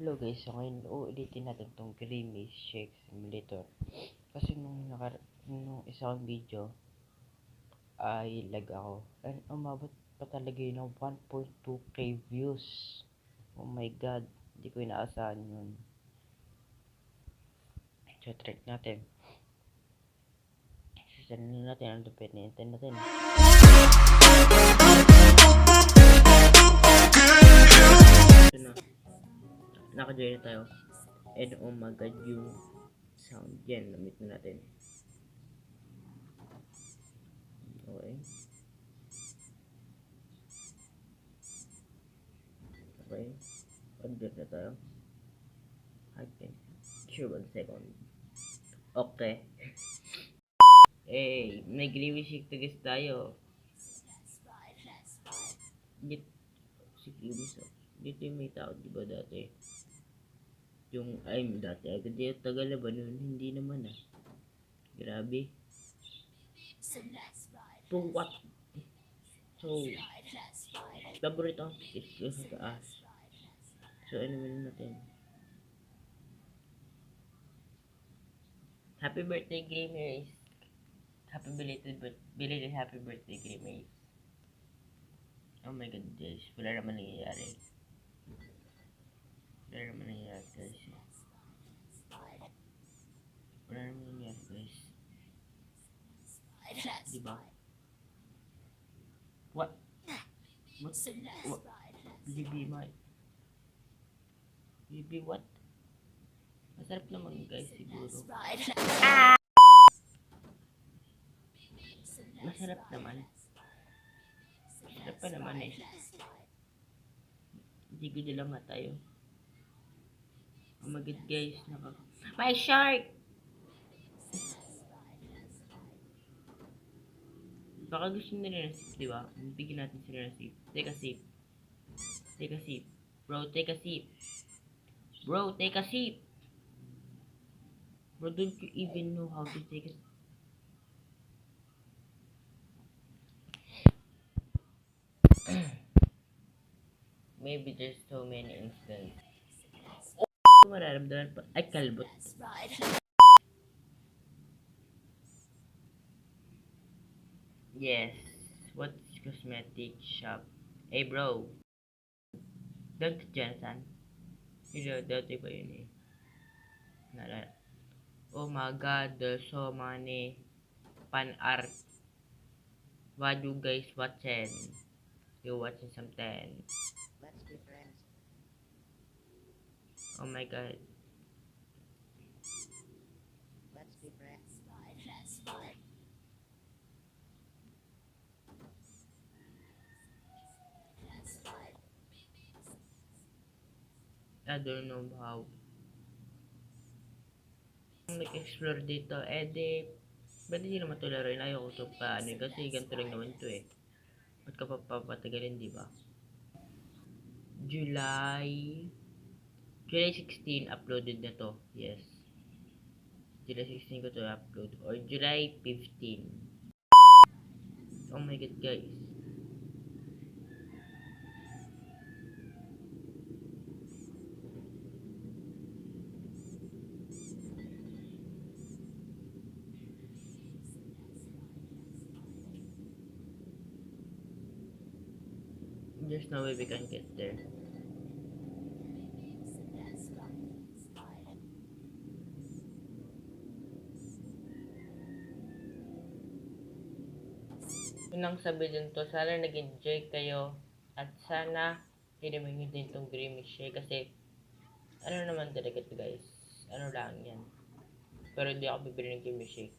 Hello guys, so ngayon uulitin natin tong Creamy Shake Simulator. Kasi nung, nakar nung isang video ay lag ako. And umabot pa talaga yun ng 1.2k views. Oh my god, hindi ko inaasahan yun. So track natin. Sisanin na natin ang dupit na natin. Ito Naka-join na tayo. And oh my god, yung sound yan. Namit na natin. Okay. Okay. Order na tayo. Okay. Sure, one second. Okay. Eh, may gravy shake guys tayo. Git si Kimis oh. Dito yung may tao, di ba dati? Yung, ay, dati agad yung Tagalaban nun, hindi naman ah. Grabe. To what? So, paborito ang is sa taas. So, ano muna natin? Happy birthday, gamers! Happy belated, belated happy birthday, gamers! Oh my god, guys. Wala naman nangyayari. Wala naman nangyayari, guys. Wala naman nangyayari, guys. Diba? What? What? What? Bibi, my... Bibi, what? Masarap naman, guys, siguro. Masarap naman. Masarap pa naman eh. Hindi ko lang nga tayo. God guys, naka... My shark! Baka gusto nila sip? Bigyan natin sila sip. Take a sip. Take a sip. Bro, take a sip. Bro, take a sip. Bro, don't you even know how to take a sip? Maybe there's so many instances. Kalbot. Yes. What's cosmetic shop? Hey, bro. Don't Jonathan. Yun, dati pa yun eh. Nalala. Oh my god, there's so many fan art. What you guys watching? You watching something? Let's be friends. Oh my god. Let's be friends. I don't know how. Nag-explore dito, eh di, ba't hindi naman ito laruin? Ayaw ko ito pa, ano, eh, kasi ganito lang naman ito eh. Ba't ka pa papatagalin, di ba? July, July 16, uploaded na to. Yes. July 16 ko to upload. Or July 15. Oh my god, guys. There's no way we can get there. Yun ang sabi din to, sana nag-enjoy kayo at sana hinimin nyo din tong Dreamy Shake kasi ano naman talaga to guys, ano lang yan. Pero hindi ako bibili ng Dreamy Shake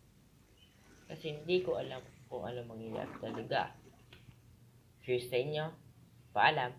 kasi hindi ko alam kung ano mangyayari talaga. Cheers sa inyo, paalam.